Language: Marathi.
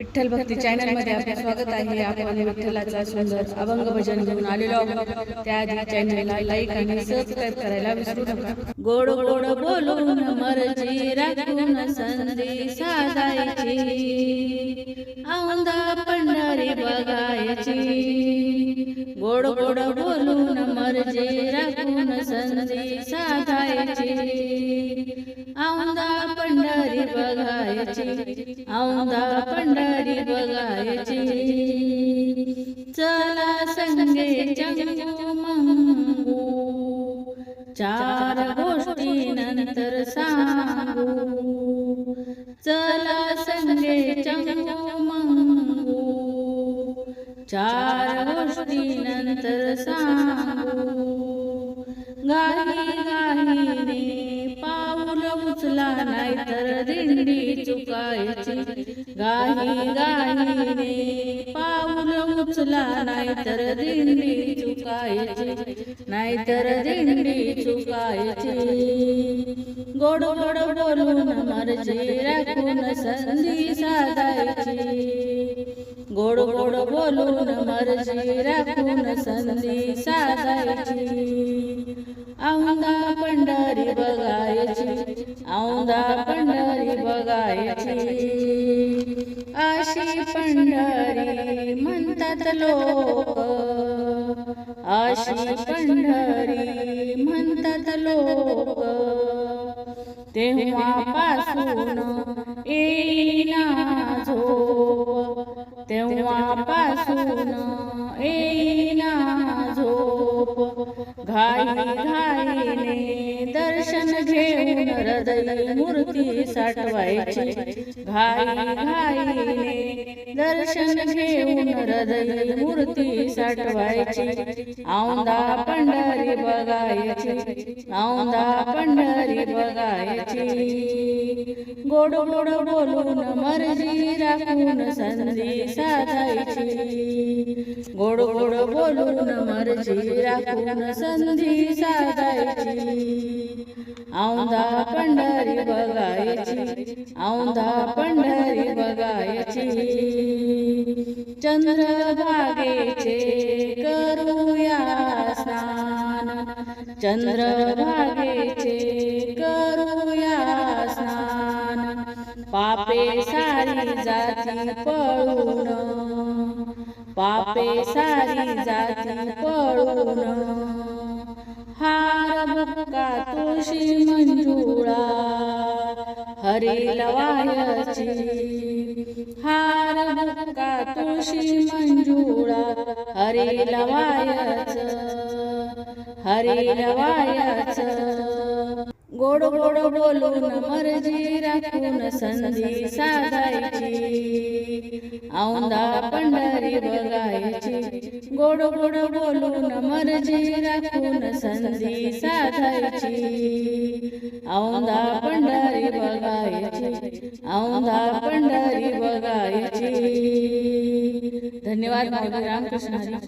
विठ्ठल भक्ती चॅनलमध्ये आपले स्वागत आहे. आपण विठ्ठलाचा सुंदर अभंग भजन घेऊन आलेलो आहोत. त्याआधी चॅनलला लाईक आणि सबस्क्राईब करायला विसरू नका. गोड गोड बोलून मर्जी राखून संधी साधायची. औंदा पंढरी बघायची. गोड गोड बोलून मर्जी राखून संधी साधायची. औंदा पंढरी बघायची. औंदा पंढरी बघायची. चला संगे चंगू चार गोष्टी नंतर सांगू. चला संगे चंगू चार गोष्टी नंतर सांगू. गाई गाई पाऊल नाही तर दिंडी चुकायची. गाही गाहीने पाऊल उचला नाहीतर दिंडी चुकायची नाहीतर दिंडी चुकायची गोड गोड बोलून मर्जी राखून संधी साधायची. गोड गोड बोलून मर्जी राखून संधी साधायची औंदा पंढरी बघायची. औंदा पंढरी बघायची. अशी पंढरी म्हणतात लोक. अशी पंढरी म्हणतात लोक. तेव्हापासून येईना झोप. तेव्हापासून येईना झोप. घाई घाई दर्शन घेऊन हृदय मूर्ती साठवायची. घाई घाईने दर्शन घेऊन हृदय मूर्ती साठवायची. औंदा पंढरी बघायची. औंदा पंढरी बघायची. गोड गोड बोलून मर्जी राखून संधी साधायची. गोड गोड बोलून मर्जी राखून संधी साधायची. औंदा पंढरी बघायची. औंदा पंढरी बघायची. चंद्रभागेचे करूया स्नान. चंद्रभागेचे करूया स्नान. पापे सारी जाती पळून. पापे सारी जाती पळून. हार बुक्का तुळशी मंजुळा. हरी लवायची. हार बुक्का मंजुळा हरे लवायच हरे लवायच. गोड गोड बोलून मर्जी राखून संधी साधायची. औंदा पंढरी बघायची. गोड गोड बोलून मर्जी राखून संधी साधायची. औंदा पंढरी बघायची औंदा पंढरी बघायची. धन्यवाद. रामकृष्ण. हरी